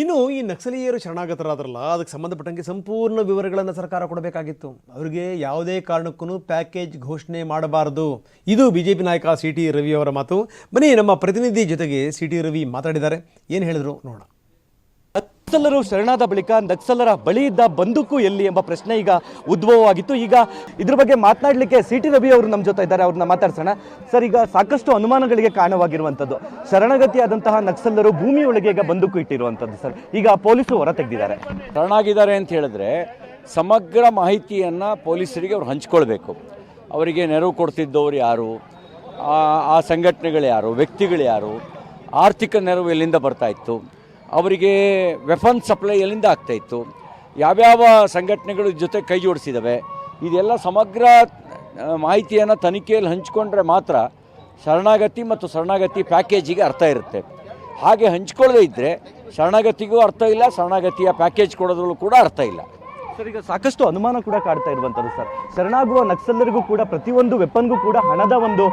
ಇನ್ನು ಈ ನಕ್ಸಲೀಯರು ಶರಣಾಗತರಾದ್ರಲ್ಲ, ಅದಕ್ಕೆ ಸಂಬಂಧಪಟ್ಟಂಗೆ ಸಂಪೂರ್ಣ ವಿವರಗಳನ್ನು ಸರ್ಕಾರ ಕೊಡಬೇಕಾಗಿತ್ತು. ಅವರಿಗೆ ಯಾವುದೇ ಕಾರಣಕ್ಕೂ ಪ್ಯಾಕೇಜ್ ಘೋಷಣೆ ಮಾಡಬಾರದು. ಇದು ಬಿ ಜೆ ಪಿ ನಾಯಕ ಸಿ ಟಿ ರವಿ ಅವರ ಮಾತು. ಬನ್ನಿ, ನಮ್ಮ ಪ್ರತಿನಿಧಿ ಜೊತೆಗೆ ಸಿ ಟಿ ರವಿ ಮಾತಾಡಿದ್ದಾರೆ. ಏನು ಹೇಳಿದ್ರು ನೋಡೋಣ. ನಕ್ಸಲರು ಶರಣಾದ ಬಳಿಕ ನಕ್ಸಲರ ಬಳಿ ಇದ್ದ ಬಂದೂಕು ಎಲ್ಲಿ ಎಂಬ ಪ್ರಶ್ನೆ ಈಗ ಉದ್ಭವವಾಗಿತ್ತು. ಈಗ ಇದ್ರ ಬಗ್ಗೆ ಮಾತನಾಡಲಿಕ್ಕೆ ಸಿ ಟಿ ರವಿ ಅವರು ನಮ್ಮ ಜೊತೆ ಇದ್ದಾರೆ, ಅವ್ರನ್ನ ಮಾತಾಡ್ಸೋಣ. ಸರ್, ಈಗ ಸಾಕಷ್ಟು ಅನುಮಾನಗಳಿಗೆ ಕಾರಣವಾಗಿರುವಂಥದ್ದು, ಶರಣಗತಿಯಾದಂತಹ ನಕ್ಸಲರು ಭೂಮಿಯೊಳಗೆ ಈಗ ಬಂದೂಕು ಇಟ್ಟಿರುವಂಥದ್ದು ಸರ್. ಈಗ ಪೊಲೀಸರು ಹೊರ ತೆಗೆದಿದ್ದಾರೆ. ಶರಣಾಗಿದ್ದಾರೆ ಅಂತ ಹೇಳಿದ್ರೆ ಸಮಗ್ರ ಮಾಹಿತಿಯನ್ನು ಪೊಲೀಸರಿಗೆ ಅವ್ರು ಹಂಚ್ಕೊಳ್ಬೇಕು. ಅವರಿಗೆ ನೆರವು ಕೊಡ್ತಿದ್ದವರು ಯಾರು? ಆ ಸಂಘಟನೆಗಳು ಯಾರು? ವ್ಯಕ್ತಿಗಳು ಯಾರು? ಆರ್ಥಿಕ ನೆರವು ಎಲ್ಲಿಂದ ಬರ್ತಾ ಇತ್ತು? ಅವರಿಗೆ ವೆಫನ್ ಸಪ್ಲೈ ಎಲ್ಲಿಂದ ಆಗ್ತಾ ಇತ್ತು? ಯಾವ್ಯಾವ ಸಂಘಟನೆಗಳ ಜೊತೆ ಕೈ ಜೋಡಿಸಿದ್ದಾವೆ ಇದೆಲ್ಲ ಸಮಗ್ರ ಮಾಹಿತಿಯನ್ನು ತನಿಖೆಯಲ್ಲಿ ಹಂಚಿಕೊಂಡ್ರೆ ಮಾತ್ರ ಶರಣಾಗತಿ ಮತ್ತು ಶರಣಾಗತಿ ಪ್ಯಾಕೇಜಿಗೆ ಅರ್ಥ ಇರುತ್ತೆ. ಹಾಗೆ ಹಂಚ್ಕೊಳ್ಳದೇ ಇದ್ದರೆ ಶರಣಾಗತಿಗೂ ಅರ್ಥ ಇಲ್ಲ, ಶರಣಾಗತಿಯ ಪ್ಯಾಕೇಜ್ ಕೊಡೋದ್ರಲ್ಲೂ ಕೂಡ ಅರ್ಥ ಇಲ್ಲ. ಸರ್, ಈಗ ಸಾಕಷ್ಟು ಅನುಮಾನ ಕೂಡ ಕಾಡ್ತಾ ಇರುವಂಥದ್ದು ಸರ್. ಶರಣಾಗುವ ನಕ್ಸಲರಿಗೂ ಕೂಡ ಪ್ರತಿಯೊಂದು ವೆಪನ್ಗೂ ಕೂಡ ಹಣದ ಒಂದು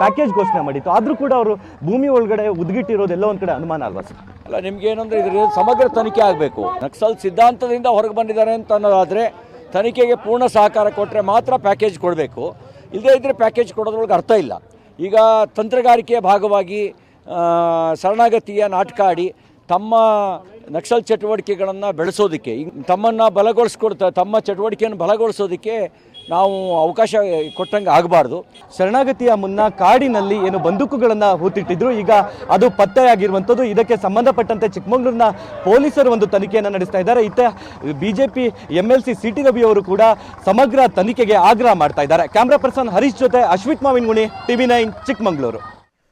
ಪ್ಯಾಕೇಜ್ ಘೋಷಣೆ ಮಾಡಿತ್ತು. ಆದರೂ ಕೂಡ ಅವರು ಭೂಮಿ ಒಳಗಡೆ ಉದ್ಗಿಟ್ಟಿರೋದೆಲ್ಲ ಒಂದು ಕಡೆ ಅನುಮಾನ ಅಲ್ವಾ ಸರ್? ಅಲ್ಲ, ನಿಮ್ಗೆ ಏನಂದ್ರೆ ಇದ್ರ ಸಮಗ್ರ ತನಿಖೆ ಆಗಬೇಕು. ನಕ್ಸಲ್ ಸಿದ್ಧಾಂತದಿಂದ ಹೊರಗೆ ಬಂದಿದ್ದಾರೆ ಅಂತ ಅನ್ನೋದಾದರೆ ತನಿಖೆಗೆ ಪೂರ್ಣ ಸಹಕಾರ ಕೊಟ್ಟರೆ ಮಾತ್ರ ಪ್ಯಾಕೇಜ್ ಕೊಡಬೇಕು. ಇಲ್ಲದೇ ಇದ್ದರೆ ಪ್ಯಾಕೇಜ್ ಕೊಡೋದ್ರೊಳಗೆ ಅರ್ಥ ಇಲ್ಲ. ಈಗ ತಂತ್ರಗಾರಿಕೆಯ ಭಾಗವಾಗಿ ಶರಣಾಗತಿಯ ನಾಟಕ ಆಡಿ ತಮ್ಮ ನಕ್ಸಲ್ ಚಟುವಟಿಕೆಗಳನ್ನು ಬೆಳೆಸೋದಕ್ಕೆ. ತಮ್ಮನ್ನು ಬಲಗೊಳಿಸ್ಕೊಡ್ತಾ, ತಮ್ಮ ಚಟುವಟಿಕೆಯನ್ನು ಬಲಗೊಳಿಸೋದಕ್ಕೆ ನಾವು ಅವಕಾಶ ಕೊಟ್ಟಂಗೆ ಆಗಬಾರ್ದು. ಶರಣಾಗತಿಯ ಮುನ್ನ ಕಾಡಿನಲ್ಲಿ ಏನು ಬಂದೂಕುಗಳನ್ನು ಹೂತಿಟ್ಟಿದ್ರು, ಈಗ ಅದು ಪತ್ತೆಯಾಗಿರುವಂಥದ್ದು. ಇದಕ್ಕೆ ಸಂಬಂಧಪಟ್ಟಂತೆ ಚಿಕ್ಕಮಗಳೂರಿನ ಪೊಲೀಸರು ಒಂದು ತನಿಖೆಯನ್ನು ನಡೆಸ್ತಾ ಇದ್ದಾರೆ. ಇತ್ತ P M L C C T Ravi ಅವರು ಕೂಡ ಸಮಗ್ರ ತನಿಖೆಗೆ ಆಗ್ರಹ ಮಾಡ್ತಾ ಇದ್ದಾರೆ. ಕ್ಯಾಮ್ರಾ ಪರ್ಸನ್ ಹರೀಶ್ ಜೊತೆ ಅಶ್ವಿತ್ ಮಾವಿನಗುಣಿ, ಟಿವಿ ನೈನ್, ಚಿಕ್ಕಮಗಳೂರು.